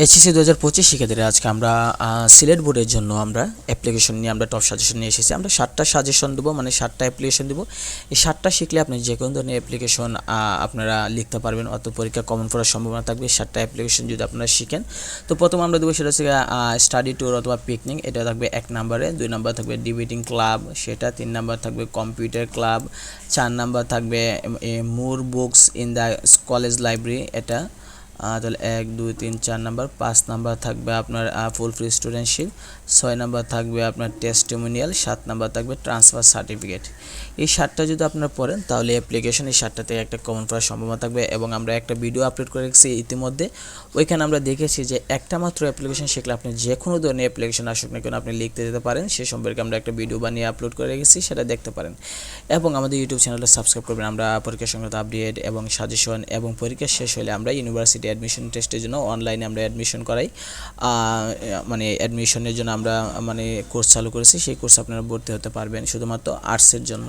HSC দু হাজার পঁচিশ শিক্ষার্থীরা, আজকে আমরা সিলেট বোর্ডের জন্য আমরা অ্যাপ্লিকেশন নিয়ে, আমরা টপ সাজেশন নিয়ে এসেছি। আমরা সাতটা সাজেশন দেবো মানে সাতটা অ্যাপ্লিকেশন দেবো। এই সাতটা শিখলে আপনি যে কোনো ধরনের অ্যাপ্লিকেশন আপনারা লিখতে পারবেন অত পরীক্ষা কমন করার সম্ভাবনা থাকবে। সাতটা অ্যাপ্লিকেশন যদি আপনারা শিখেন, তো প্রথম আমরা দেবো সেটা হচ্ছে স্টাডি ট্যুর অথবা পিকনিক এটা থাকবে এক নম্বরে। দুই নম্বর থাকবে ডিবেটিং ক্লাব সেটা তিন নম্বর থাকবে কম্পিউটার ক্লাব চার নম্বর থাকবে more books in the college library এটা তাহলে এক, দুই, তিন, চার নাম্বার, পাঁচ নাম্বার থাকবে আপনার ফুল ফ্রি স্টুডেন্টশিপ ছয় নাম্বার থাকবে আপনার টেস্টিমোনিয়াল সাত নাম্বার থাকবে ট্রান্সফার সার্টিফিকেট এই সাতটা যদি আপনারা পড়েন, তাহলে অ্যাপ্লিকেশন এই সাতটা থেকে একটা কমন করার সম্ভাবনা থাকবে এবং আমরা একটা ভিডিও আপলোড করে রেখেছি ইতিমধ্যে। ওইখানে আমরা দেখেছি যে একটা মাত্র অ্যাপ্লিকেশন শিখলে আপনি যে কোনো ধরনের অ্যাপ্লিকেশন আসুক না কেন আপনি লিখতে যেতে পারেন। সে সম্পর্কে আমরা একটা ভিডিও বানিয়ে আপলোড করে রেখেছি, সেটা দেখতে পারেন। এবং আমাদের ইউটিউব চ্যানেলটা সাবস্ক্রাইব করবেন। আমরা পরীক্ষা সংক্রান্ত আপডেট এবং সাজেশন এবং পরীক্ষা শেষ হলে আমরা ইউনিভার্সিটি অ্যাডমিশন টেস্টের জন্য অনলাইনে আমরা অ্যাডমিশন করাই। মানে অ্যাডমিশনের জন্য আমরা মানে কোর্স চালু করেছি, সেই কোর্স আপনারা ভর্তি হতে পারবেন শুধুমাত্র আর্টসের জন্য।